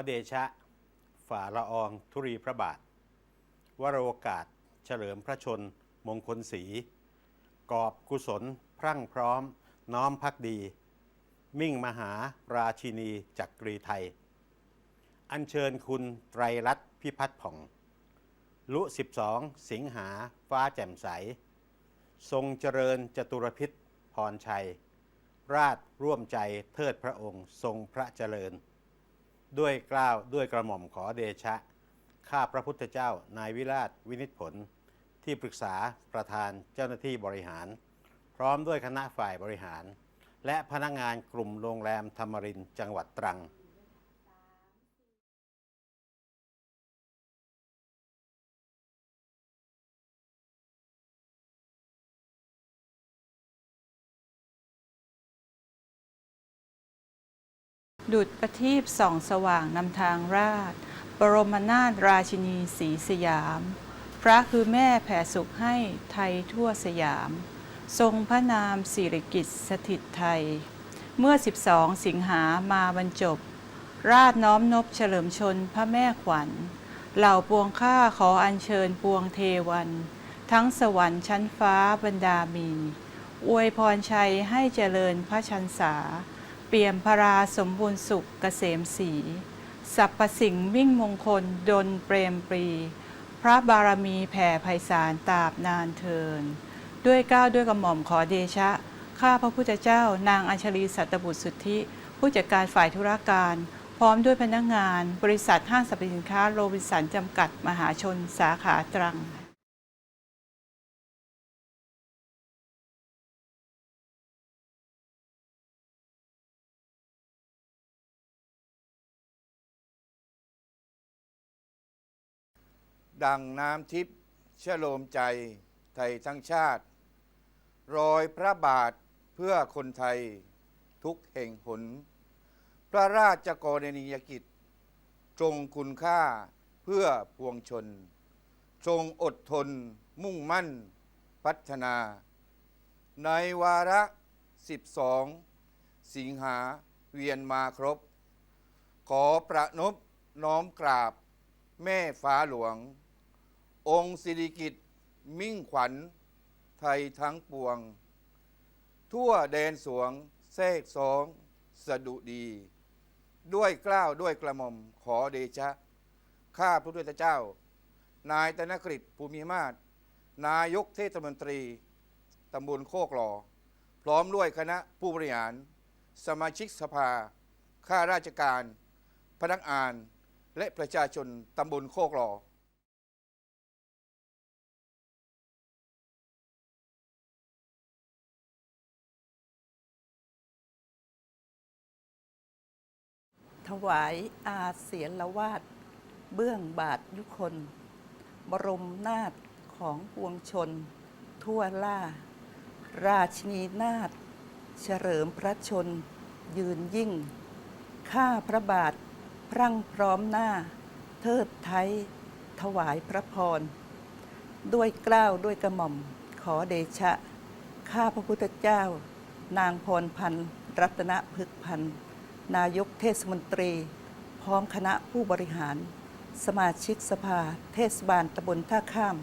ขอเดชะ ฝ่าละอองธุรีพระบาทวโรกาส เฉลิมพระชน มงคลศรีกอบกุศล พรั่งพร้อม น้อมพักดี มิ่งมหาราชินีจักรีไทย อัญเชิญคุณไตรรัตน์พิพัฒน์ผ่อง ลุ 12 สิงหาฟ้าแจ่มใส ทรงเจริญจตุรพิษพรชัย ราชร่วมใจเทิดพระองค์ทรงพระเจริญ ด้วยกล้าวด้วยกระหม่อมขอเดชะ ข้าพระพุทธเจ้า นายวิราชวินิจผล ที่ปรึกษาประธานเจ้าหน้าที่บริหาร พร้อมด้วยคณะฝ่ายบริหาร และพนักงานกลุ่มโรงแรมธรรมรินทร์จังหวัดตรัง ดุจประทีปส่องสว่างนำทางราช บรมนาถราชินีสีสยาม พระคือแม่แผ่สุขให้ไทยทั่วสยาม ทรงพระนามสิริกิตสถิตไทย เมื่อ 12 สิงหามาบรรจบ ราชน้อมนบเฉลิมชนพระแม่ขวัญ เหล่าปวงข้าขออัญเชิญปวงเทวัน ทั้งสวรรค์ชั้นฟ้าบรรดามี อวยพรชัยให้เจริญพระชันษา เปี่ยมพราสมบูรณ์สุขเกษมสีสรรพสิ่งมิ่งมงคลดลเปรมปรี พระบารมีแผ่ไพศาลตราบนานเทิน ด้วยก้าวด้วยกระหม่อมขอเดชะ ข้าพระพุทธเจ้านางอัญชลีสัตบุตรสุทธิ ผู้จัดการฝ่ายธุรการ พร้อมด้วยพนักงาน บริษัทห้างสรรพสินค้าโรบินสันจำกัดมหาชนสาขาตรัง ดังน้ำทิพย์ชโลมใจไทยทั้งชาติ รอยพระบาทเพื่อคนไทยทุกแห่งหน พระราชกรณียกิจ จงคุณค่าเพื่อพวงชน จงอดทนมุ่งมั่นพัฒนา ในวาระ 12 สิงหาเวียนมาครบ ขอประนบน้อมกราบ แม่ฟ้าหลวง องค์สิริกิตมิ่งขวัญไทยทั้งปวง ทั่วแดนสวงแทรกสองสะดุดี ด้วยเกล้าวด้วยกระหม่อมขอเดชะ ข้าพระพุทธเจ้า นายธนกฤษภูมิมาศนายกเทศมนตรี ตำบลโคกหล่อพร้อมด้วยคณะผู้บริหาร สมาชิกสภา ข้าราชการ พนักงาน และประชาชนตำบลโคกหล่อ ถวายอาเสียนละวาด เบื้องบาทยุคน บรมนาถของปวงชน ทั่วล่า ราชนีนาถเฉลิมพระชน ยืนยิ่ง ข้าพระบาท พรั่งพร้อมหน้า เทิดไทย ถวายพระพร ด้วยเกล้าวด้วยกระหม่อมขอเดชะ ข้าพระพุทธเจ้า นางพรพันธ์รัตนพฤกพันธ์ นายกเทศมนตรี พร้อมคณะผู้บริหาร สมาชิกสภา เทศบาลตำบลท่าข้าม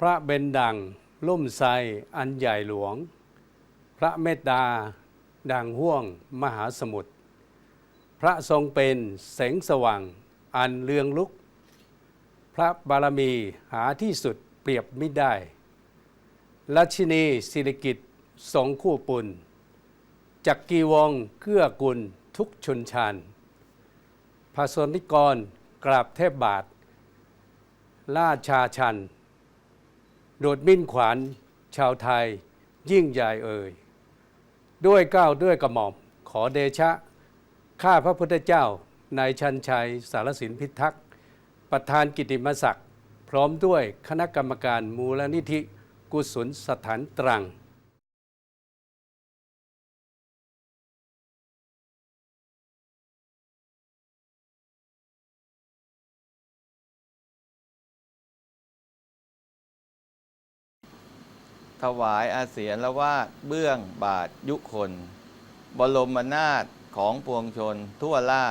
พระเบญดังล่มไทรอันใหญ่หลวง พระเมตตาดังห่วงมหาสมุทร พระทรงเป็นแสงสว่าง อันเลืองลุก พระบารมีหาที่สุดเปรียบไม่ได้รัชินีสิริกิตสองคู่ปุณจักกีวงเกื้อกุลทุกชนชาญพระสนิกรกราบเทพบาท ราชาชัน โดดมิ้นขวานชาวไทยยิ่งใหญ่เอ่ย ด้วยเกล้าวด้วยกระหม่อมขอเดชะ ข้าพระพุทธเจ้า นายชันชัย สารสินพิทักษ์ ประธานกิติมศักดิ์ พร้อมด้วยคณะกรรมการมูลนิธิกุศลสถานตรังถวายอาเสียนละวาดเบื้องบาทยุคน บรมนาถของปวงชนทั่วล่า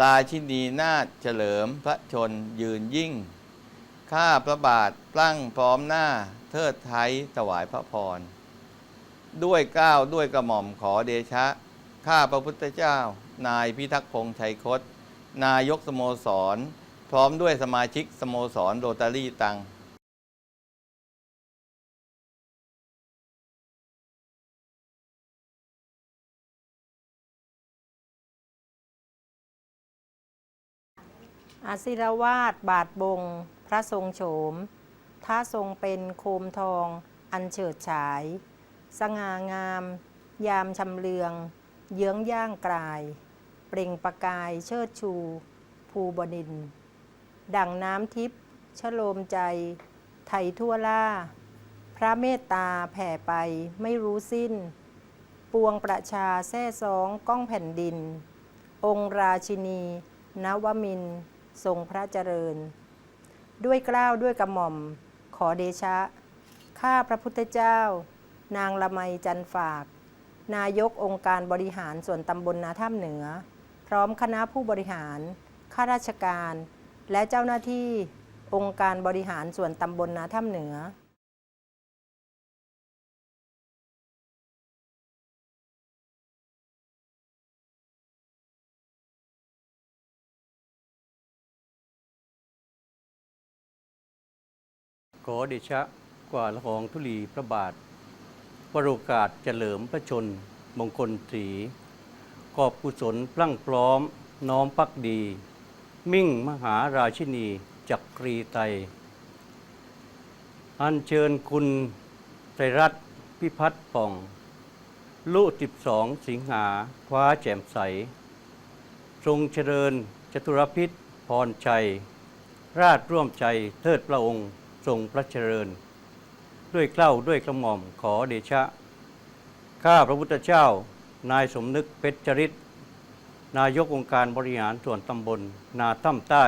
ลาชินีนาถเฉลิมพระชนยืนยิ่ง ข้าพระบาทปลั่งพร้อมหน้าเทิดไทยถวายพระพร ด้วยก้าวด้วยกระหม่อมขอเดชะ ข้าพระพุทธเจ้า นายพิทักษ์พงษ์ชัยคต นายกสโมสร พร้อมด้วยสมาชิกสโมสรโรตารี่ตัง อาศิรวาดบาทบง พระทรงโฉมท่าทรงเป็นโคมทอง อันเฉิดฉาย สง่างาม ยามชำเลือง เยื้องย่างกลาย เปล่งประกายเชิดชู ภูบดิน ดังน้ำทิพย์ชโลมใจ ไทยทั่วล่า พระเมตตาแผ่ไปไม่รู้สิ้น ปวงประชาแท่ซองก้องแผ่นดิน องค์ราชินี นวมินทร์ ทรงพระเจริญ ด้วยกล้าวด้วยกระหม่อม ขอเดชะ ข้าพระพุทธเจ้า นางละไมจันฝาก นายกองค์การบริหารส่วนตำบลนาถ้ำเหนือ พร้อมคณะผู้บริหาร ข้าราชการ และเจ้าหน้าที่องค์การบริหารส่วนตำบลนาถ้ำเหนือ ขอเดชะกว่าละของธุลีพระบาทวโรกาสเฉลิมพระชนมงคลศรีกอบกุศลพลั่งพร้อม น้อมพักดี มิ่งมหาราชินีจักรีไตอัญเชิญคุณไตรรัตน์พิพัฒน์ป่อง ลุ12 สิงหาคว้าแจ่มใส ทรงเจริญจตุรพิษพรชัย ราชร่วมใจเทิดพระองค์ ทรงพระเจริญ ด้วยเกล้าด้วยกระหม่อมขอเดชะ ข้าพระพุทธเจ้า นายสมนึกเพชรจริต นายกองค์การบริหารส่วนตำบล นาตั้มใต้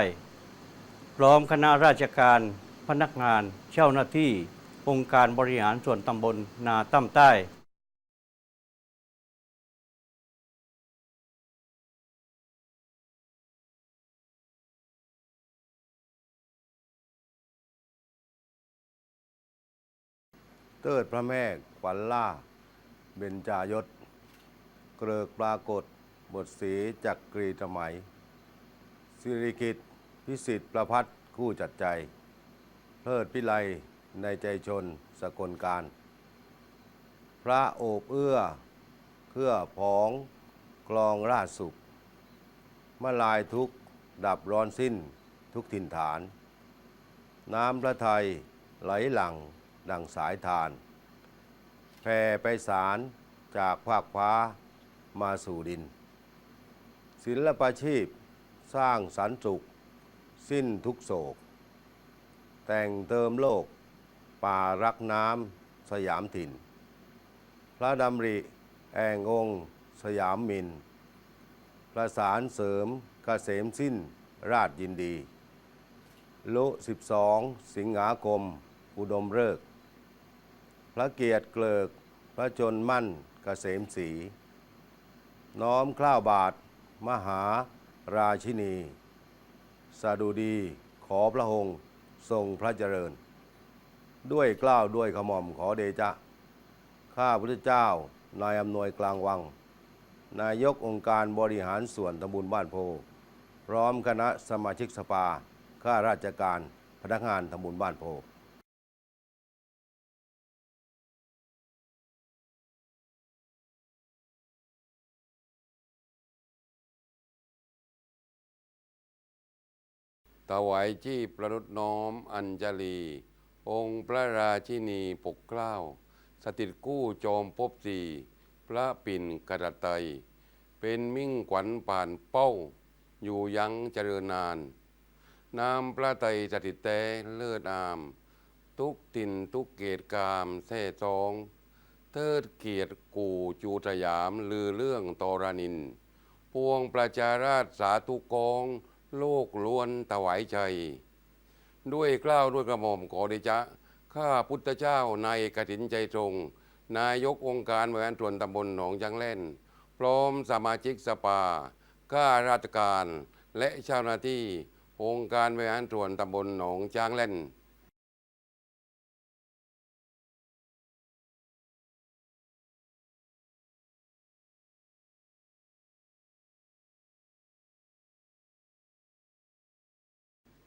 พร้อมคณะราชการพนักงานเจ้าหน้าที่องค์การบริหารส่วนตำบลนาตั้มใต้ เติดพระแม่ขวัญล่า เบญจายศ เกริกปรากฏ บทสีจักกรีสมัย สิริกิตพิสิทธิ์ประพัฒคู่จัดใจเลิดพิไลในใจชนสกลการ พระโอบเอื้อ เครื่อผองกลองราชสุขมาลายทุกดับร้อนสิ้นทุกถิ่นฐาน น้ำพระไทยไหลหลัง ดังสายทานแผ่ไปสารจากภาคฟ้ามาสู่ดิน ศิลปาชีพสร้างสรรค์สุข สิ้นทุกโศก แต่งเติมโลก ป่ารักน้ำสยามถิ่น พระดำริแององสยามมิน ประสานเสริมกเกษมสิ้นราชยินดีลุ12 สิงหาคม อุดมฤกษ์ พระเกียรติเกลิก พระชนมั่นกเกษมศรีน้อมคล้าวบาท มหาราชินีสดุดีขอพระองค์ทรงพระเจริญ ด้วยกล้าวด้วยขมอมขอเดชะ ข้าพุทธเจ้านายอำนวยกลางวัง นายกองค์การบริหารส่วนตำบลบ้านโพ พร้อมคณะสมาชิกสภาข้าราชการพนักงานตำบลบ้านโพ ถวายจี้ประนุษน้อมอัญจลี องค์พระราชินีปกเกล้า สถิตกู้จอมภพสีพระปิ่นกระไตยเป็นมิ่งขวัญป่านเป้า อยู่ยังเจริญนาน นามพระไตรสถิตแต่เลิศอาม ทุกตินทุกเกตกามแท่ซอง เทิดเกียรติกูจูสยามลือเรื่องตรนิน พวงประชาราชสาธุกอง ลกล้วนถวายใจ ด้วยเกล้าวด้วยกระหม่อมขอเดชะข้าพุทธเจ้าในกถินใจตรง นายกองค์การบริหารส่วนตำบลหนองจังเล่น พร้อมสมาชิกสภาข้าราชการและเจ้าหน้าที่องค์การบริหารส่วนตำบลหนองจางเล่น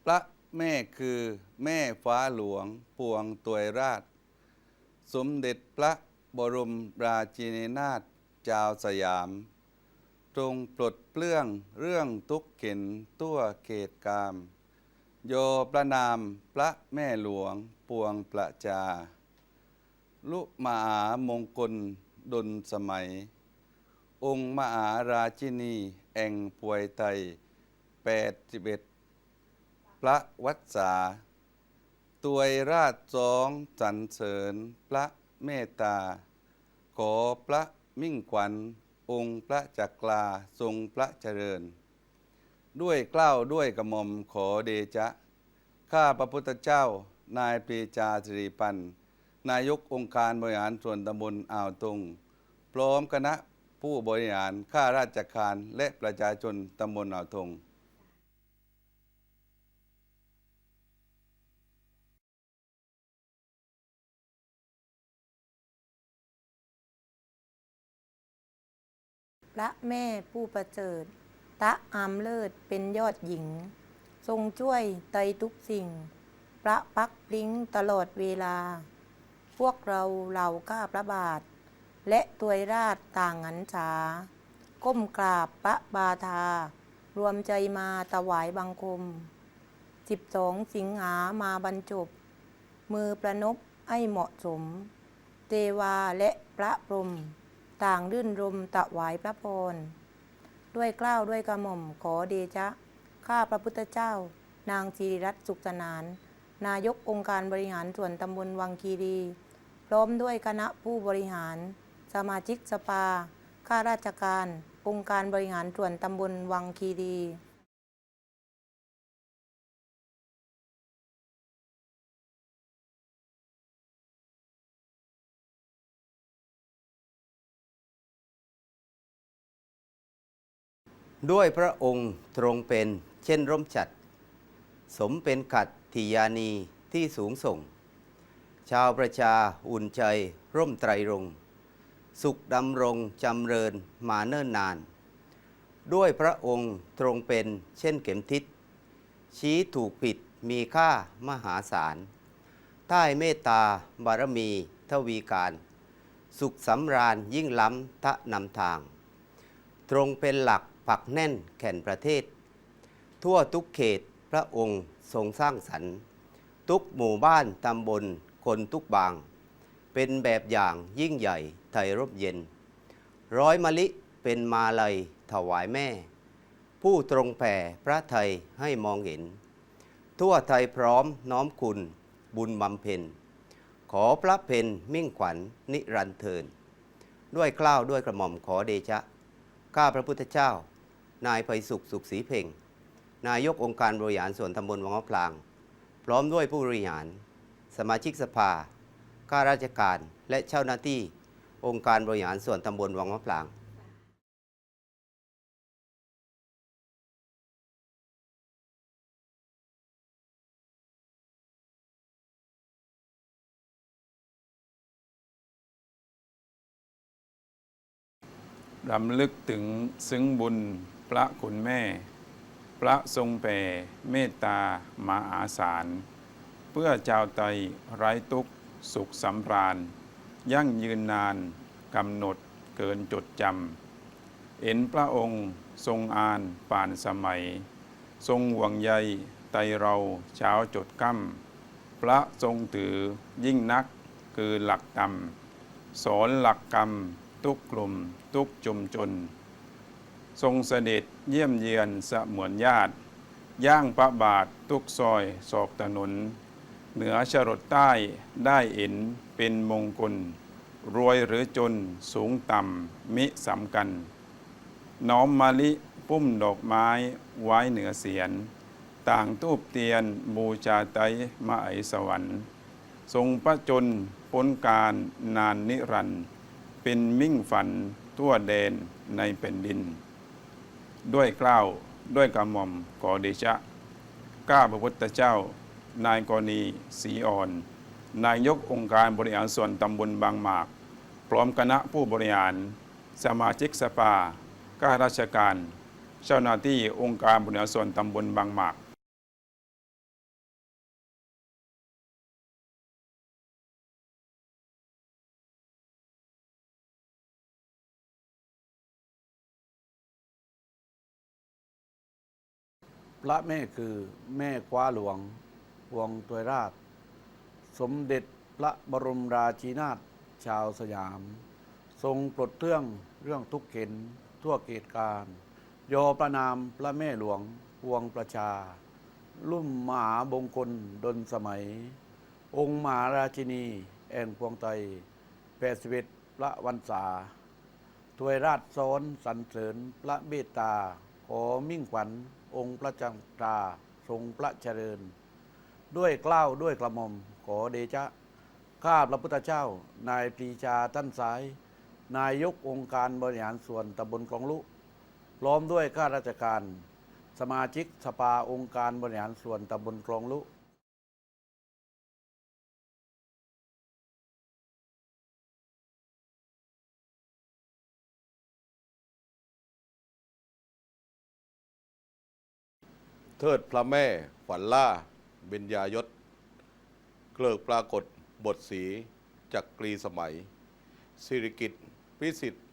พระแม่คือแม่ฟ้าหลวงปวงตวยราช สมเด็จพระบรมราชินีนาถเจ้าสยาม ทรงปลดเปลื้องเรื่องทุกข์เข็นตัวเขตกาม โยประนามพระแม่หลวงปวงประจา ลุมหามงคลดลสมัย องค์มหาราชินีแองป่วยไตแปดสิบเอ็ด พระวัดสาตวยราชสองสรรเสริญพระเมตตา ขอพระมิ่งขวัญองค์พระจักราทรงพระเจริญ ด้วยเกล้าวด้วยกระหม่อมขอเดชะ ข้าพระพุทธเจ้านายปรีจาสิริปันธ์นายกองค์การบริหารส่วนตำบลอ่าวตงพร้อมคณะผู้บริหารข้าราชการและประชาชนตำบลอ่าวตง พระแม่ผู้ประเจิดตะอามเลิศเป็นยอดหญิง ทรงช่วยไตทุกสิ่ง พระพักพลิ้งตลอดเวลา พวกเราเหล่าข้าพระบาท และตัวราชต่างหันษาก้มกราบพระบาทา รวมใจมาถวายบังคมสิบสองสิงหามาบรรจบ มือประนบให้เหมาะสม เทวาและพระพรหม ต่างรื่นรมตะหวายพระพร ด้วยเกล้าวด้วยกระหม่อมขอเดชะ ข้าพระพุทธเจ้า นางสิริรัตน์สุขสนาน นายกองค์การบริหารส่วนตำบลวังคีรี พร้อมด้วยคณะผู้บริหาร สมาชิกสภา ข้าราชการ องค์การบริหารส่วนตำบลวังคีรี ด้วยพระองค์ทรงเป็นเช่นร่มฉัด สมเป็นขัดทิยานีที่สูงส่ง ชาวประชาอุ่นใจร่มไตรรงสุขดำรงจำเริญมาเนิ่นนาน ด้วยพระองค์ทรงเป็นเช่นเข็มทิศ ชี้ถูกผิดมีค่ามหาศาล ใต้เมตตาบารมีทวีการ สุขสำราญยิ่งล้ำทะนำทาง ตรงเป็นหลัก ปักแน่นแข่นประเทศ ทั่วทุกเขตพระองค์ทรงสร้างสรรค์ ทุกหมู่บ้านตำบลคนทุกบาง เป็นแบบอย่างยิ่งใหญ่ไทยร่มเย็น ร้อยมะลิเป็นมาลัยถวายแม่ ผู้ตรงแผ่พระไทยให้มองเห็น ทั่วไทยพร้อมน้อมคุณบุญบำเพ็ญ ขอพระเพนมิ่งขวัญนิรันเทิน ด้วยเกล้าวด้วยกระหม่อมขอเดชะ ข้าพระพุทธเจ้า นายไพสุขสุขศรีเพ่ง นายกองค์การบริหารส่วนตำบลวังมะพลาง พร้อมด้วยผู้บริหาร สมาชิกสภา ข้าราชการและเจ้าหน้าที่ องค์การบริหารส่วนตำบลวังมะพลางรำลึกถึงซึ้งบุญ พระคุณแม่ พระทรงแผ่เมตตามหาศาลเพื่อชาวไตยไร้ทุกข์สุขสำราญ ยั่งยืนนานกำหนดเกินจดจำเห็นพระองค์ทรงอ่านป่านสมัย ทรงห่วงใยไตเราเช้าจดกั้มพระทรงถือยิ่งนักคือหลักกรรม สอนหลักกรรม ทุกกลุ่ม ทุกจุมชน ทรงเสด็จเยี่ยมเยียนเสมือนญาติ ย่างพระบาททุกซอยศอกถนน เหนือชรดใต้ได้เห็นเป็นมงคล รวยหรือจนสูงต่ำมิสำคัญ น้อมมะลิปุ้มดอกไม้ไว้เหนือเสียน ต่างทูบเตียนบูชาไตมาไอสวรรค์ ทรงประจนพ้นการนานนิรันดร์เป็นมิ่งฝันทั่วแดนในแผ่นดิน ด้วยเกล้าวด้วยกระหม่อมกอเดชะก้าพระพุทธเจ้า นายกรณีศรีอ่อน นายกองค์การบริหารส่วนตำบลบางหมาก พร้อมคณะผู้บริหาร สมาชิกสภาข้าราชการ เจ้าหน้าที่องค์การบริหารส่วนตำบลบางหมาก พระแม่คือแม่คว้าหลวงพวงตัวยราช สมเด็จพระบรมราชินาถชาวสยาม ทรงปลดเรื่องเรื่องทุกข์เข็นทั่วเกตการยอประนามพระแม่หลวงพวงประชา ลุ่มมหาบงคลดนสมัย องค์มหาราชินี แอนพวงไตแปดสิบเอ็ดพระวันษาถวยราชซ้อนสรรเสริญพระเมตตา ขอมิ่งขวัญ องค์พระจังตราทรงพระเจริญ ด้วยเกล้าวด้วยกระหม่อมขอเดชะ ข้าพระพุทธเจ้า นายปรีชาท่านสาย นายกองค์การบริหารส่วนตำบลกองลุพร้อมด้วยข้าราชการ สมาชิกสภาองค์การบริหารส่วนตำบลคลองลุ เทิดพระแม่ขวัญล่าเบญญายศ เกลิกปรากฏบทสีจักกรีสมัย สิริกิตพิสิทธิ์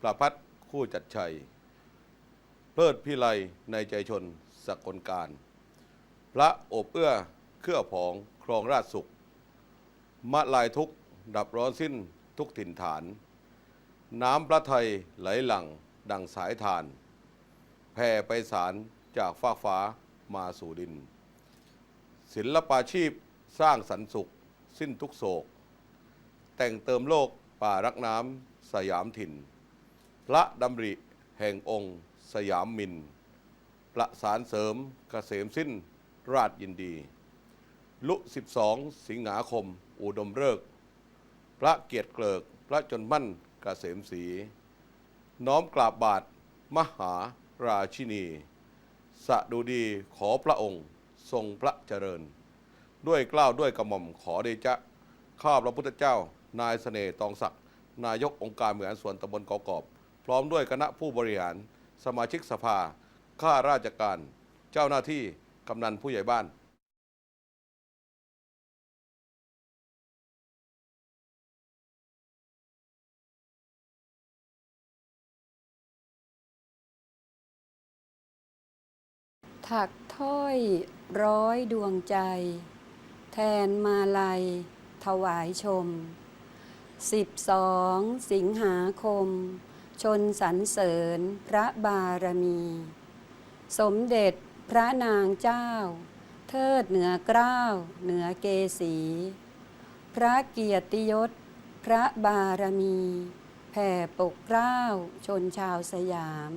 ประพัฒน์คู่จัดชัย เพลิดพิไลในใจชนสกลการ พระอบเอื้อเครื่อผองครองราชสุข มะลายทุกดับร้อนสิ้นทุกถิ่นฐาน น้ำพระไทยไหลหลั่งดังสายทาน แผ่ไปสารจากฟ้ากฟ้า มาสู่ดิน ศิลปาชีพสร้างสรรค์สุข สิ้นทุกโศก แต่งเติมโลกป่ารักน้ำสยามถิ่น พระดำริแห่งองค์สยามมิน ประสานเสริมเกษมสิ้นราชยินดี ลุ 12 สิงหาคม อุดมฤกษ์พระเกียรติเกลิก พระจนมั่นเกษมศรีน้อมกราบบาทมหาราชินี สะดุดีขอพระองค์ทรงพระเจริญ ด้วยเกล้าวด้วยกระหม่อมขอเดชะข้าพระพุทธเจ้า นายเสน่ห์ตองศักดิ์นายกองค์การเหมือนส่วนตำบลกอกอบ พร้อมด้วยคณะผู้บริหาร สมาชิกสภาข้าราชการ เจ้าหน้าที่กำนันผู้ใหญ่บ้าน ถักถ้อยร้อยดวงใจ แทนมาลัย ถวายชม 12 สิงหาคม ชนสรรเสริญพระบารมี สมเด็จพระนางเจ้า เทิดเหนือเกล้าเหนือเกษี พระเกียรติยศ พระบารมีแผ่ปกเกล้าชนชาวสยาม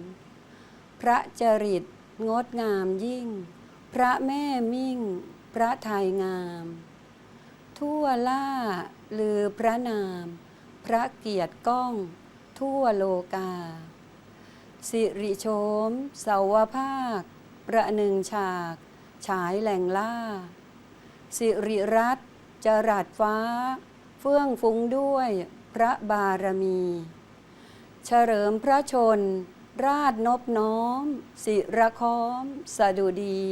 พระจริต งดงามยิ่ง พระแม่มิ่ง พระไทยงาม ทั่วล่าลือพระนาม พระเกียรติก้อง ทั่วโลกา สิริโชมเสาวภาค ประหนึ่งฉาก ฉายแหล่งล่า สิริรัตจรัสฟ้า เฟื่องฟุ้งด้วยพระบารมี เฉลิมพระชน ราชนบน้อม สิระค้อม สดุดี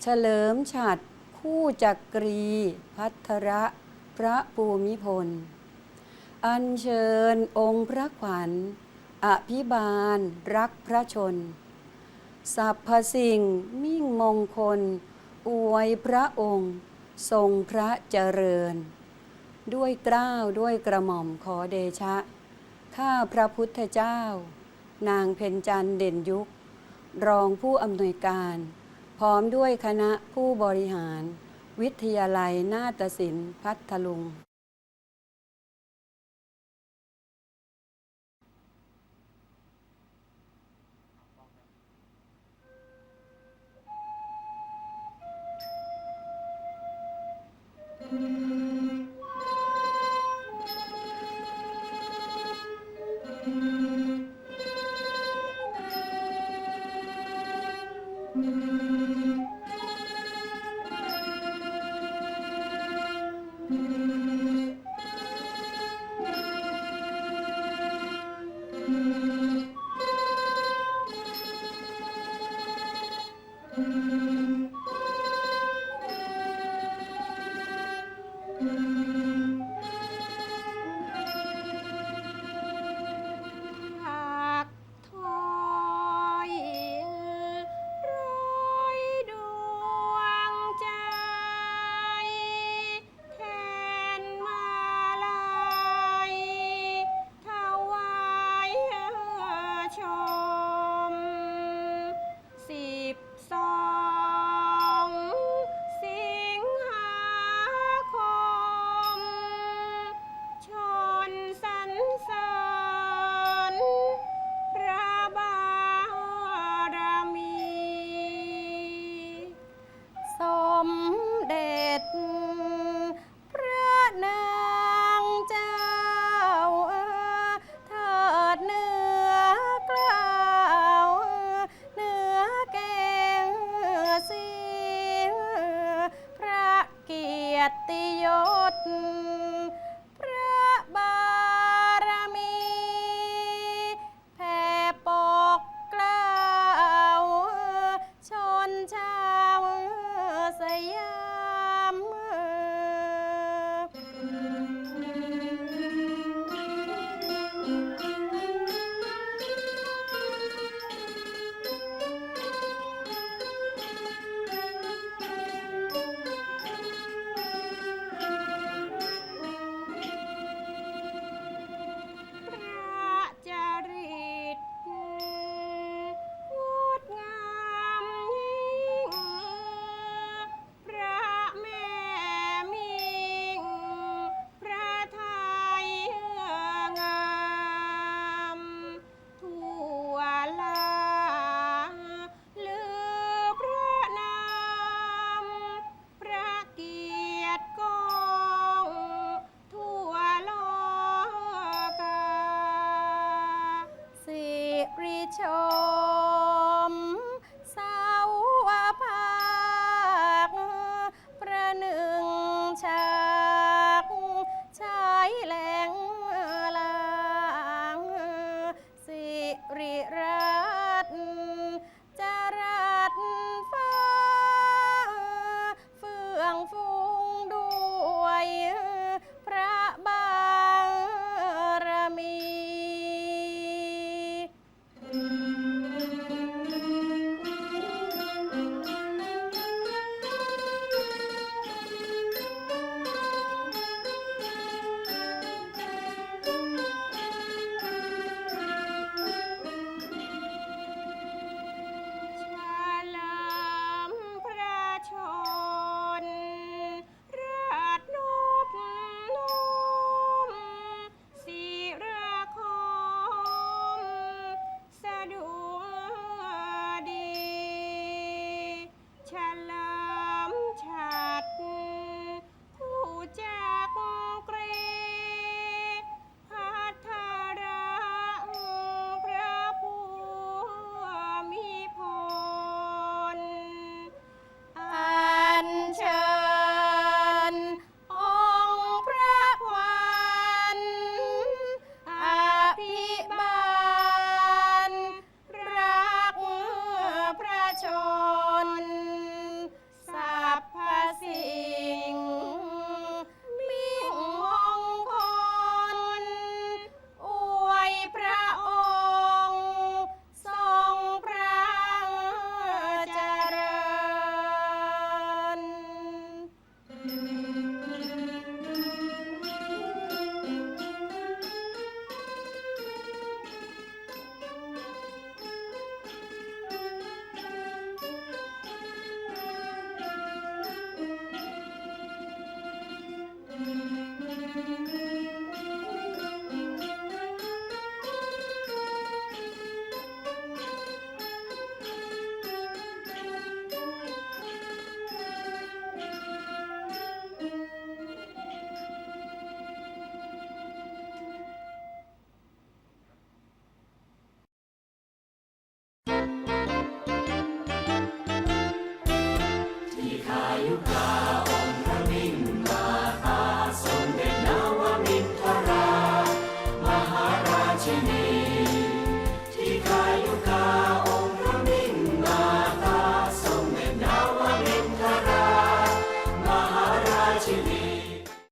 เฉลิมฉัดคู่จักกรีพัทระพระภูมิพล อัญเชิญองค์พระขวัญ อภิบาลรักพระชน สัพพสิ่งมิ่งมงคล อวยพระองค์ ทรงพระเจริญ ด้วยเกล้าวด้วยกระหม่อมขอเดชะ ข้าพระพุทธเจ้า นางเพ็ญจันเด่นยุค รองผู้อำนวยการ พร้อมด้วยคณะผู้บริหาร วิทยาลัยนาฏศิลป์พัทลุง ยรติ